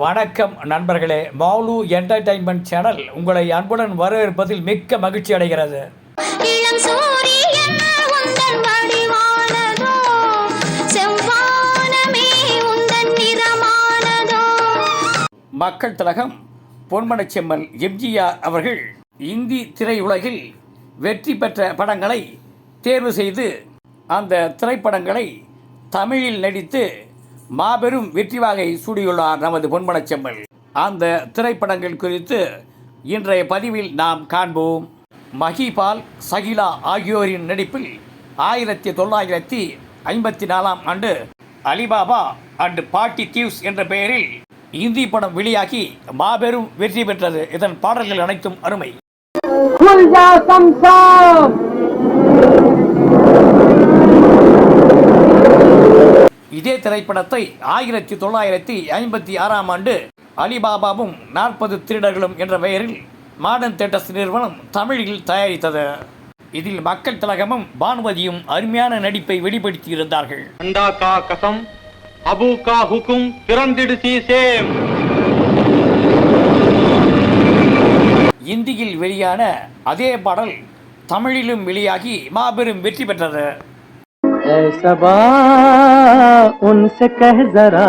வணக்கம் நண்பர்களே. மௌலு entertainment channel உங்களை அன்புடன் வரவேற்பதில் மிக்க மகிழ்ச்சி அடைகிறது. மக்கள் திலகம் பொன்மனச்செம்மல் எம்ஜிஆர் அவர்கள் இந்தி திரையுலகில் வெற்றி பெற்ற படங்களை தேர்வு செய்து அந்த திரைப்படங்களை தமிழில் நடித்து மாபெரும் வெற்றி வாகை சூடியுள்ளார் நமது பொன்மனச்செம்மல் அந்த திரைப்படங்கள் குறித்து இன்றைய பதிவில் நாம் காண்போம். மஹிபால் சகிலா ஆகியோரின் நடிப்பில் ஆயிரத்தி தொள்ளாயிரத்தி ஐம்பத்தி நாலாம் ஆண்டு அலிபாபா அண்ட் பாட்டி தீவ்ஸ் என்ற பெயரில் இந்தி படம் வெளியாகி மாபெரும் வெற்றி பெற்றது. இதன் பாடல்கள் அனைத்தும் அருமை. இதே திரைப்படத்தை ஆயிரத்தி தொள்ளாயிரத்தி ஐம்பத்தி ஆறாம் ஆண்டு அலிபாபாவும் நாற்பது திருடர்களும் என்ற பெயரில் மாடர்ன் தேட்டஸ் நிறுவனம் தமிழில் தயாரித்தது. இதில் மக்கள் திலகமும் பானுமதியும் அருமையான நடிப்பை வெளிப்படுத்தி இருந்தார்கள் அபு கா ஹுக்கும் திறந்திடு இந்தியில் வெளியான அதே பாடல் தமிழிலும் வெளியாகி மாபெரும் வெற்றி பெற்றது. उनसे कह जरा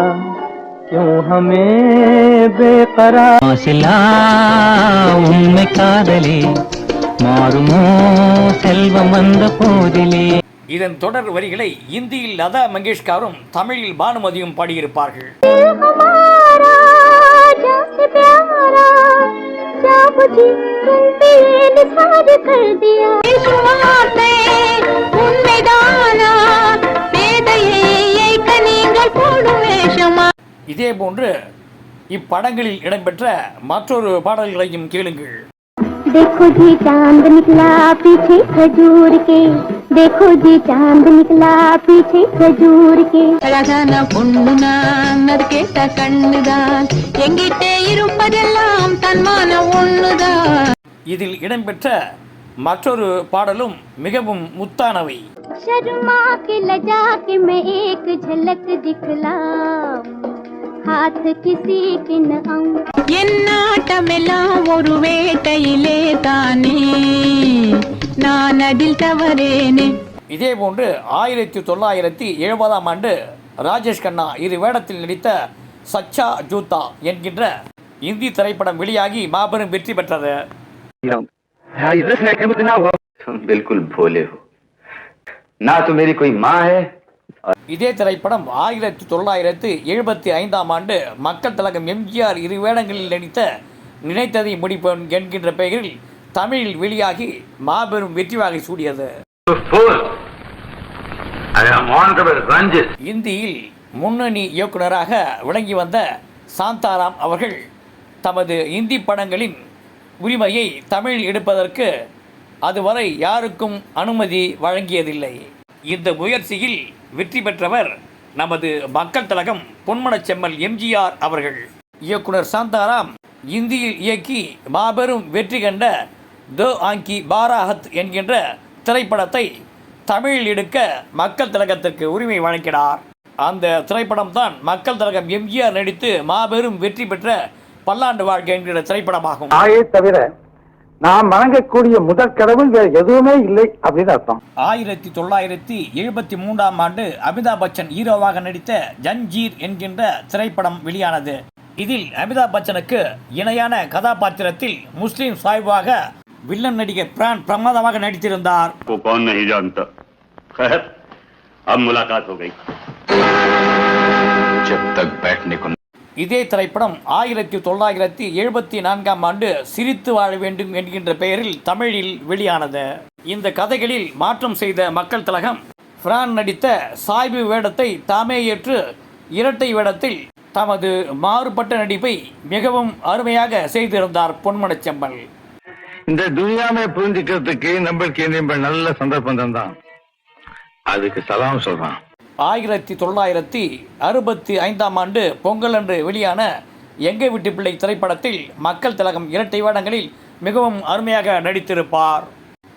क्यों हमें बेकरार ஆசிலா உண்மை காதலே மாறுமோ செல்வம் வந்த போதிலே இதன் தொடர் வரிகளை இந்தியில் லதா மங்கேஷ்கரும் தமிழில் பானுமதியும் பாடியிருப்பார்கள் हमारा இதே போன்று இப்படங்களில் இடம்பெற்ற மற்றொரு பாடல்களையும் கேளுங்கள் देखो जी चांद निकला पीछे खजूर के देखो जी चांद निकला पीछे खजूर के அழகான பொண்ணுதான் அது கேட்ட கண்ணுதான் எங்கிட்டே இருப்பதெல்லாம் தன்மான ஒண்ணுதான் இதில் இடம்பெற்ற மற்றொரு பாடலும் மிகவும் முத்தானவை शर्मा के लजा के मैं एक झलक दिखलाऊं हाथ किसी के न आऊं என் நாட்டமெல்லாம் ஒரு வேட்டையிலே தானே நான் அதில் தவறேனே இதே போன்று ஆயிரத்தி தொள்ளாயிரத்தி எழுபதாம் ஆண்டு ராஜேஷ் கண்ணா இரு வேடத்தில் நடித்த சச்சா ஜூத்தா என்கின்ற இந்தி திரைப்படம் வெளியாகி மாபெரும் வெற்றி பெற்றது तुम बिल्कुल भोले हो ना तो मेरी कोई माँ है இதே திரைப்படம் ஆயிரத்தி தொள்ளாயிரத்தி எழுபத்தி ஐந்தாம் ஆண்டு மக்கள் திலகம் எம்ஜிஆர் இரு வேடங்களில் நடித்த நினைத்ததை முடிப்பேன் என்கின்ற பெயரில் தமிழில் வெளியாகி மாபெரும் வெற்றி வாகை சூடியது. இந்தியில் முன்னணி இயக்குனராக விளங்கி வந்த சாந்தாராம் அவர்கள் தமது இந்தி படங்களின் உரிமையை தமிழில் எடுப்பதற்கு அதுவரை யாருக்கும் அனுமதி வழங்கியதில்லை. இந்த முயற்சியில் வெற்றி பெற்றவர் நமது மக்கள் தலகம் பொன்மனச் செம்மல் எம்ஜிஆர் அவர்கள். இயக்குனர் சாந்தாராம் இந்தியில் இயக்கி மாபெரும் வெற்றி கண்ட த ஆங்கி பாராஹத் என்கின்ற திரைப்படத்தை தமிழில் எடுக்க மக்கள் திலகத்திற்கு உரிமை வழங்கினார். அந்த திரைப்படம் தான் மக்கள் திலகம் எம்ஜிஆர் நடித்து மாபெரும் வெற்றி பெற்ற பல்லாண்டு வாழ்க்கை என்கிற திரைப்படமாகும். தவிர நாம் வணங்கக்கூடிய முதற் கடவுள் வேற எதுவுமே இல்லை அப்படின்னு அர்த்தம். ஆயிரத்தி தொள்ளாயிரத்தி எழுபத்தி மூன்றாம் ஆண்டு அமிதாப் பச்சன் ஹீரோவாக நடித்த ஜன்ஜீர் என்கின்ற திரைப்படம் வெளியானது. இதில் அமிதாப் பச்சனுக்கு இணையான கதாபாத்திரத்தில் முஸ்லிம் சாய்வாக வில்லன் நடிகர் பிரான் பிரமாதமாக நடித்திருந்தார். को இதே திரைப்படம் ஆயிரத்தி தொள்ளாயிரத்தி எழுபத்தி நான்காம் ஆண்டு சிரித்து வாழ வேண்டும் என்கின்ற பெயரில் தமிழில் வெளியானது. இந்த கதைகளில் மாற்றம் செய்த மக்கள் திலகம் பிரான் நடித்த சாய்பு வேடத்தை தாமே ஏற்று இரட்டை வேடத்தில் தமது மாறுபட்ட நடிப்பை மிகவும் அருமையாக செய்திருந்தார் பொன்மனச்செம்மல் இந்த துனியாமை புரிஞ்சுக்கிறதுக்கு நம்மளுக்கு நல்ல சந்தர்ப்பம் தந்தான். அதுக்கு சலாம் சொல்றான். ஆயிரத்தி தொள்ளாயிரத்தி அறுபத்தி ஐந்தாம் ஆண்டு பொங்கல் அன்று வெளியான எங்க வீட்டு பிள்ளை திரைப்படத்தில் மக்கள் திலகம் இரட்டை வேடங்களில் மிகவும் அருமையாக நடித்திருப்பார்.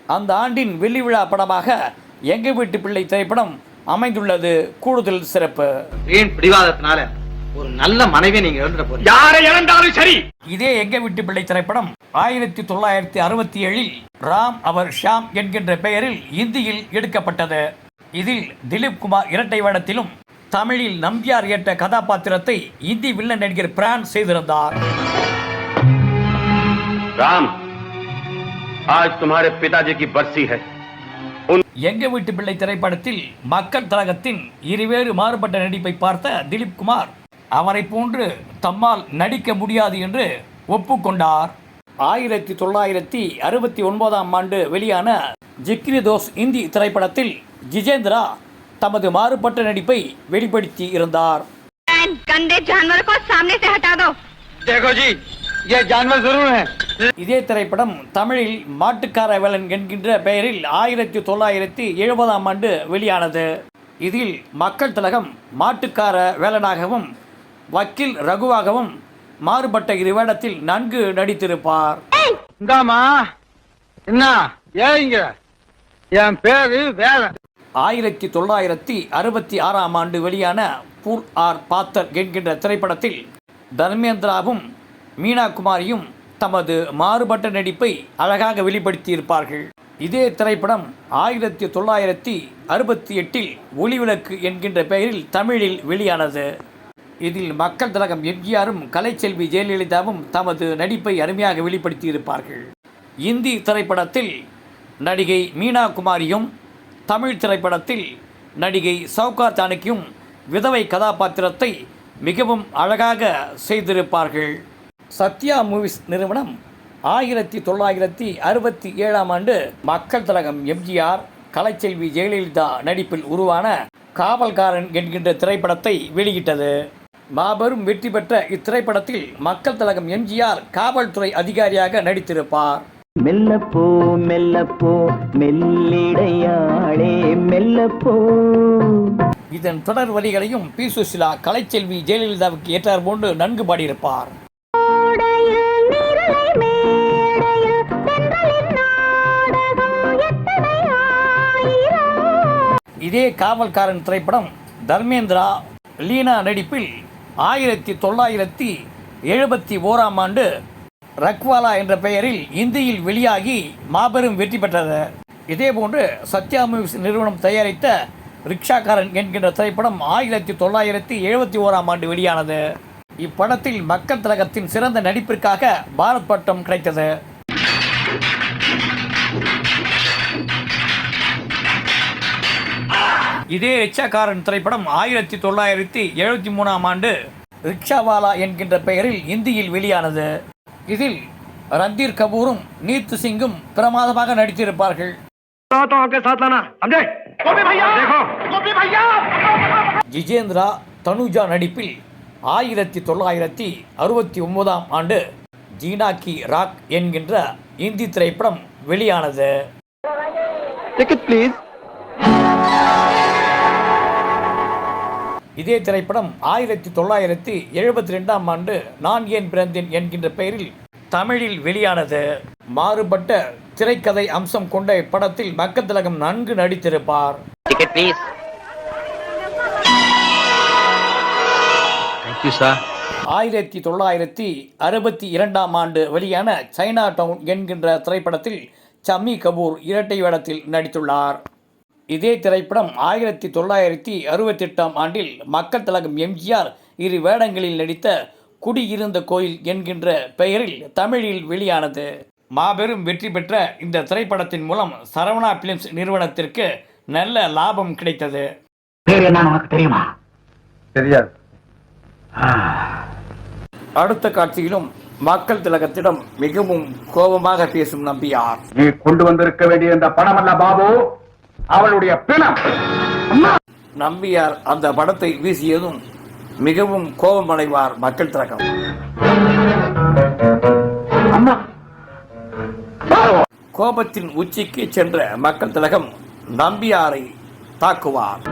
அந்த ஆண்டின் வெள்ளி விழா படமாக எங்க வீட்டு பிள்ளை திரைப்படம் அமைந்துள்ளது கூடுதல் சிறப்பு. வீண் பிடிவாதத்தினால ஒரு நல்ல மனைவி நீங்க இழந்துட போறீங்க? யாரை இழந்தாலும் சரி! இதே எங்க வீட்டு பிள்ளை திரைப்படம் ஆயிரத்தி தொள்ளாயிரத்தி அறுபத்தி ஏழில் ராம் அவர் ஷாம் என்கின்ற பெயரில் இந்தியில் எடுக்கப்பட்டது. இதில் திலீப் குமார் இரட்டை வேடத்திலும் தமிழில் நம்பியார் ஏற்ற கதாபாத்திரத்தை இந்தி வில்லன் நடிகர் பிரான் செய்திருந்தார். ராம் ஆஜ் துமாரே பிதாஜி கி பர்சி ஹை. எங்க வீட்டு பிள்ளை திரைப்படத்தில் மக்கள் தலகத்தின் இருவேறு மாறுபட்ட நடிப்பை பார்த்த திலீப் குமார் அவரை போன்று தம்மால் நடிக்க முடியாது என்று ஒப்புக்கொண்டார். ஆயிரத்தி தொள்ளாயிரத்தி அறுபத்தி ஒன்பதாம் ஆண்டு வெளியான ஜிக்ரி தோஸ் இந்தி திரைப்படத்தில் ஜிஜேந்திரா தமது மாறுபட்ட நடிப்பை வெளிப்படுத்தி இருந்தார். இதே திரைப்படம் தமிழில் மாட்டுக்கார வேலன் என்கின்ற பெயரில் ஆயிரத்தி தொள்ளாயிரத்தி எழுபதாம் ஆண்டு வெளியானது. இதில் மக்கள் திலகம் மாட்டுக்கார வேலனாகவும் வக்கீல் ரகுவாகவும் மாறுபட்ட இரு வேடத்தில் நன்கு நடித்திருப்பார். என்ன ஏங்க என் பேரு வேலன். ஆயிரத்தி தொள்ளாயிரத்தி அறுபத்தி ஆறாம் ஆண்டு வெளியான பூல் ஆர் பாத்தர் என்கின்ற திரைப்படத்தில் தர்மேந்திராவும் மீனா குமாரியும் தமது மாறுபட்ட நடிப்பை அழகாக வெளிப்படுத்தியிருப்பார்கள். இதே திரைப்படம் ஆயிரத்தி தொள்ளாயிரத்தி அறுபத்தி எட்டில் ஒளிவிளக்கு என்கின்ற பெயரில் தமிழில் வெளியானது. இதில் மக்கள் திலகம் எம்ஜிஆரும் கலைச்செல்வி ஜெயலலிதாவும் தமது நடிப்பை அருமையாக வெளிப்படுத்தியிருப்பார்கள். இந்தி திரைப்படத்தில் நடிகை மீனா குமாரியும் தமிழ் திரைப்படத்தில் நடிகை சவுகார் சாணக்கியும் விதவை கதாபாத்திரத்தை மிகவும் அழகாக செய்திருப்பார்கள். சத்யா மூவிஸ் நிறுவனம் ஆயிரத்தி தொள்ளாயிரத்தி அறுபத்தி ஏழாம் ஆண்டு மக்கள் தலகம் எம்ஜிஆர் கலைச்செல்வி ஜெயலலிதா நடிப்பில் உருவான காவல்காரன் என்கின்ற திரைப்படத்தை வெளியிட்டது. மாபெரும் வெற்றி பெற்ற இத்திரைப்படத்தில் மக்கள் தலகம் எம்ஜிஆர் காவல்துறை அதிகாரியாக நடித்திருப்பார். மெல்லப்போ மெல்லப்போ மெல்லிடையாளே மெல்லப்போ. இதன் தொடர் வரிகளையும் பி சுசிலா கலைச்செல்வி ஜெயலலிதாவுக்கு ஏற்றார் போன்று நன்கு பாடியிருப்பார். இதே காவல்காரன் திரைப்படம் தர்மேந்திரா லீனா நடிப்பில் ஆயிரத்தி தொள்ளாயிரத்தி எழுபத்தி ஓராம் ஆண்டு ரக்வாலா என்ற பெயரில் இந்தியில் வெளியாகி மாபெரும் வெற்றி பெற்றது. இதேபோன்று சத்யா மூவிஸ் நிறுவனம் தயாரித்த ரிக்ஷாக்காரன் என்கின்ற திரைப்படம் ஆயிரத்தி தொள்ளாயிரத்தி எழுபத்தி ஓராம் ஆண்டு வெளியானது. இப்படத்தில் மக்கள் திலகத்தின் சிறந்த நடிப்பிற்காக பாரத் பட்டம் கிடைத்தது. இதே ரிக்ஷாக்காரன் திரைப்படம் ஆயிரத்தி தொள்ளாயிரத்தி எழுபத்தி மூணாம் ஆண்டு ரிக்ஷாவாலா என்கின்ற பெயரில் இந்தியில் வெளியானது. இதில் ரந்தீர் கபூரும் நீத்து சிங்கும் பிரமாதமாக நடித்திருப்பார்கள். ஜிஜேந்திரா தனுஜா நடிப்பில் ஆயிரத்தி தொள்ளாயிரத்தி அறுபத்தி ஒன்பதாம் ஆண்டு ஜீனாக்கி ராக் என்கின்ற இந்தி திரைப்படம் வெளியானது. இதே திரைப்படம் ஆயிரத்தி தொள்ளாயிரத்தி எழுபத்தி ரெண்டாம் ஆண்டு நான் ஏன் பிறந்தேன் என்கின்ற பெயரில் தமிழில் வெளியானது. மாறுபட்ட திரைக்கதை அம்சம் கொண்ட இப்படத்தில் மக்கள் திலகம் நன்கு நடித்திருப்பார். ஆயிரத்தி தொள்ளாயிரத்தி அறுபத்தி இரண்டாம் ஆண்டு வெளியான சைனா டவுன் என்கின்ற திரைப்படத்தில் சம்மி கபூர் இரட்டை வேடத்தில் நடித்துள்ளார். இதே திரைப்படம் ஆயிரத்தி தொள்ளாயிரத்தி அறுபத்தெட்டாம் ஆண்டில் மக்கள் திலகம் எம்ஜிஆர் இரு வேடங்களில் நடித்த குடியிருந்த கோயில் என்கின்ற பெயரில் தமிழில் வெளியானது. மாபெரும் வெற்றி பெற்ற இந்த திரைப்படத்தின் மூலம் சரவணா பிலிம்ஸ் நிறுவனத்திற்கு நல்ல லாபம் கிடைத்தது. தெரியாது. அடுத்த காட்சியிலும் மக்கள் திலகத்திடம் மிகவும் கோபமாக பேசும் நம்பியார். நீ கொண்டு வந்திருக்க வேண்டிய இந்த பணம் அல்ல பாபு அவளுடைய பிணம். நம்பியார் அந்த படத்தை வீசியதும் மிகவும் கோபமடைவார் மக்கள் திலகம் கோபத்தின் உச்சிக்கு சென்ற மக்கள் திலகம் நம்பியாரை தாக்குவார்.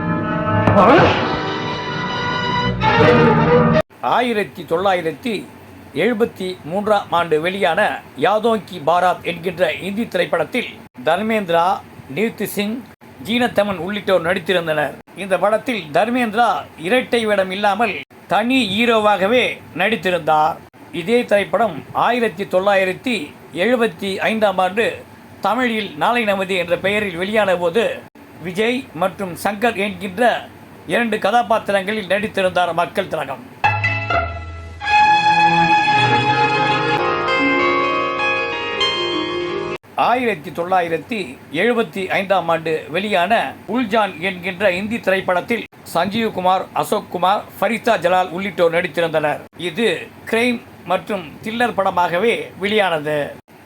ஆயிரத்தி தொள்ளாயிரத்தி எழுபத்தி மூன்றாம் ஆண்டு வெளியான யாதோங்கி பாராத் என்கின்ற இந்தி திரைப்படத்தில் தர்மேந்திரா நீர்த்தி சிங் ஜீனத்தமன் உள்ளிட்டோர் நடித்திருந்தனர். இந்த படத்தில் தர்மேந்திரா இரட்டை வேடம் இல்லாமல் தனி ஹீரோவாகவே நடித்திருந்தார். இதே திரைப்படம் ஆயிரத்தி தொள்ளாயிரத்தி எழுபத்தி ஐந்தாம் ஆண்டு தமிழில் நாளை நமதி என்ற பெயரில் வெளியான போது விஜய் மற்றும் சங்கர் என்கின்ற இரண்டு கதாபாத்திரங்களில் நடித்திருந்தார் மக்கள் திலகம். ஆயிரத்தி தொள்ளாயிரத்தி எழுபத்தி ஐந்தாம் ஆண்டு வெளியான உல்ஜான் என்கின்ற இந்தி திரைப்படத்தில் சஞ்சீவ் குமார் அசோக் குமார் ஃபரிதா ஜலால் உள்ளிட்டோர் நடித்திருந்தனர். இது கிரைம் மற்றும் தில்லர் படமாகவே வெளியானது.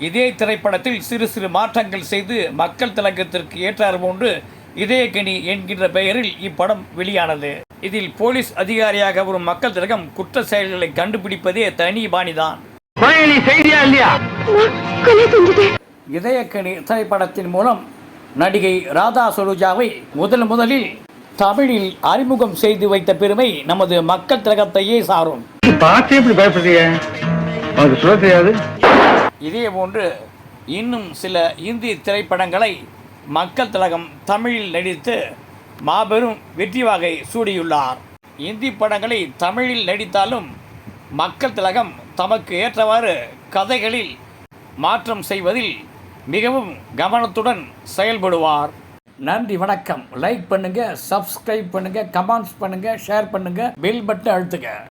இதே திரைப்படத்தில் சிறு சிறு மாற்றங்கள் செய்து மக்கள் திலகத்திற்கு ஏற்றார் போன்று இதயக்கனி என்கின்ற பெயரில் இப்படம் வெளியானது. இதில் போலீஸ் அதிகாரியாக வரும் மக்கள் திலகம் குற்ற செயல்களை கண்டுபிடிப்பதே தனி பாணிதான். செய்தியா இல்லையா? இதயக்கனி திரைப்படத்தின் மூலம் நடிகை ராதா சரோஜாவை முதல் முதலில் தமிழில் அறிமுகம் செய்து வைத்த பெருமை நமது மக்கள் திலகத்தையே சாரும். இதே போன்று இன்னும் சில இந்தி திரைப்படங்களை மக்கள் திலகம் தமிழில் நடித்து மாபெரும் வெற்றி வகை சூடியுள்ளார். இந்தி படங்களை தமிழில் நடித்தாலும் மக்கள் திலகம் தமக்கு ஏற்றவாறு கதைகளில் மாற்றம் செய்வதில் மிகவும் கவனத்துடன் செயல்படுவார். நன்றி வணக்கம். லைக் பண்ணுங்க சப்ஸ்கிரைப் பண்ணுங்க கமெண்ட்ஸ் பண்ணுங்க ஷேர் பண்ணுங்க பெல் பட்டன் அழுத்துங்க.